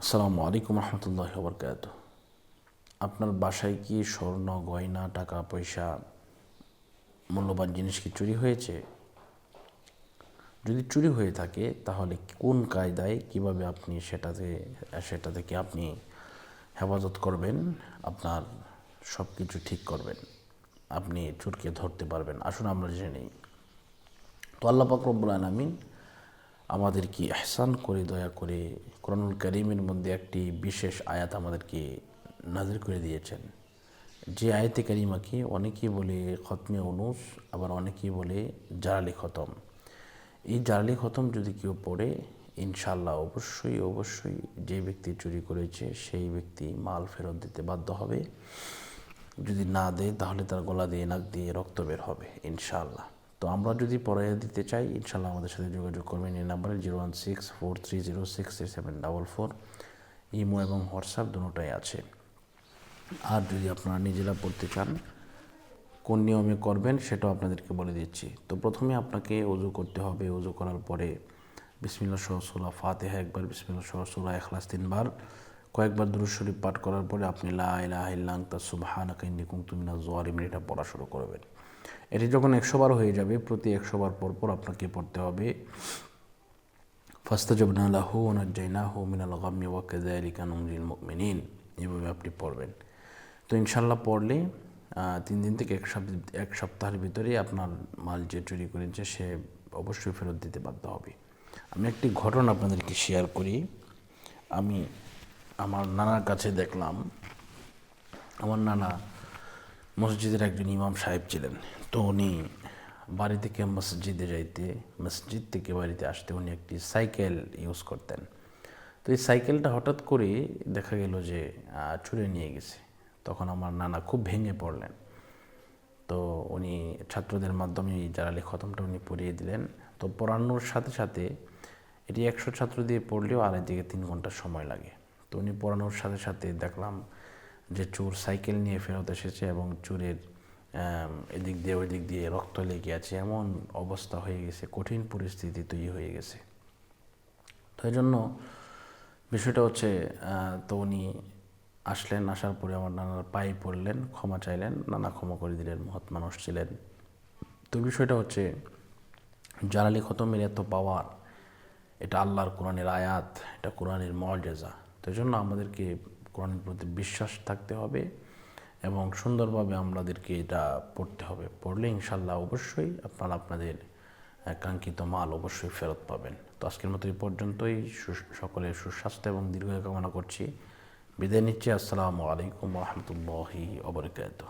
আসসালামু আলাইকুম রহমতুল্লাহ বরকাত আপনার বাসায় কি স্বর্ণ, গয়না, টাকা, পয়সা, মূল্যবান জিনিস কি চুরি হয়েছে? যদি চুরি হয়ে থাকে, তাহলে কোন কায়দায় কীভাবে আপনি সেটাতে সেটা থেকে আপনি হেফাজত করবেন? আপনার সব কিছু ঠিক করবেন। আপনি চোরকে ধরতে পারবেন। আসুন আমরা জেনে নিই। তো আল্লাহ পাক রব্বুল আলামিন আমাদেরকে এহসান করে, দয়া করে কোরআনুল করিমের মধ্যে একটি বিশেষ আয়াত আমাদেরকে নাজির করে দিয়েছেন। যে আয়াতে কারিমাকে অনেকেই বলে খতমে অনুস আবার অনেকেই বলে জারালি খতম। এই জারালি খতম যদি কেউ পড়ে ইনশাল্লাহ অবশ্যই অবশ্যই যে ব্যক্তি চুরি করেছে, সেই ব্যক্তি মাল ফেরত দিতে বাধ্য হবে। যদি না দেয়, তাহলে তার গলা দিয়ে, নাক দিয়ে রক্ত বের হবে, ইনশাআল্লাহ। তো আমরা যদি পড়াইয়া দিতে চাই, ইনশাল্লাহ আমাদের সাথে যোগাযোগ করবেন। এই নাম্বারে zero one six four three zero six seven double four. Imo এবং হোয়াটসঅ্যাপ দুটোটাই আছে। আর যদি আপনারা নিজেরা পড়তে চান, কোন নিয়মে করবেন সেটাও আপনাদেরকে বলে দিচ্ছি। তো প্রথমে আপনাকে উজু করতে হবে। উজু করার পরে বিসমিল্লা সহ সুরা ফাতেহা, একবার বিসমিল্লা সহ সুরা এখলাস তিনবার। কয়েকবার দুরুদ শরীফ পাঠ করার পরে আপনি লা ইলাহা ইল্লা আনতা সুবহানাকা ইন্নী কুনতু এটা পড়া শুরু করবেন। এটি যখন একশো বার হয়ে যাবে, প্রতি একশো বার পর পর আপনাকে পড়তে হবে। ফাস্তাজাবনা লাহু ওনাজ্জাইনাহু মিনাল গাম্মি ওয়া কাযালিকা নুনজিল মুমিনিন, এভাবে আপনি পড়বেন। তো ইনশাল্লাহ পড়লে তিন দিন থেকে এক সপ্তাহ, এক সপ্তাহের ভিতরে আপনার মাল যে চুরি করেছে, সে অবশ্যই ফেরত দিতে বাধ্য হবে। আমি একটি ঘটনা আপনাদেরকে শেয়ার করি। আমি আমার নানার কাছে দেখলাম, আমার নানা মসজিদের একজন ইমাম সাহেব ছিলেন। তো উনি বাড়ি থেকে মসজিদে যাইতে, মসজিদ থেকে বাড়িতে আসতে উনি একটি সাইকেল ইউজ করতেন। তো এই সাইকেলটা হঠাৎ করে দেখা গেল যে চুরে নিয়ে গেছে। তখন আমার নানা খুব ভেঙে পড়লেন। তো উনি ছাত্রদের মাধ্যমে জারালি খতমটা উনি পড়িয়ে দিলেন। তো পড়ানোর সাথে সাথে এটি একশো ছাত্র দিয়ে পড়লেও আড়াই থেকে তিন ঘণ্টা সময় লাগে। তো উনি পড়ানোর সাথে সাথে দেখলাম যে চোর সাইকেল নিয়ে ফেরত এসেছে এবং চোরের এদিক দিয়ে ওই দিক দিয়ে রক্ত লেগে আছে। এমন অবস্থা হয়ে গেছে, কঠিন পরিস্থিতি তৈরি হয়ে গেছে। তো এই জন্য বিষয়টা হচ্ছে তো উনি আসলেন, আসার পরে আমার নানার পায়ে পড়লেন, ক্ষমা চাইলেন, নানা ক্ষমা করে দিলেন, মহৎ মানুষ ছিলেন। তো বিষয়টা হচ্ছে জালালি খতমের এত পাওয়ার, এটা আল্লাহর কোরআনের আয়াত, এটা কোরআনের মর্যাদা। তো জন্য আমাদেরকে কোরআনের প্রতি বিশ্বাস থাকতে হবে এবং সুন্দরভাবে আমাদেরকে এটা পড়তে হবে। পড়লে ইনশাল্লাহ অবশ্যই আপনারা আপনাদের কাঙ্ক্ষিত মাল অবশ্যই ফেরত পাবেন। তো আজকের মতো এই পর্যন্তই। সকলের সুস্বাস্থ্য এবং দীর্ঘ কামনা করছি। বিদায় নিচ্ছি। আসসালামু আলাইকুম রহমতুল্লাহি অবরকাত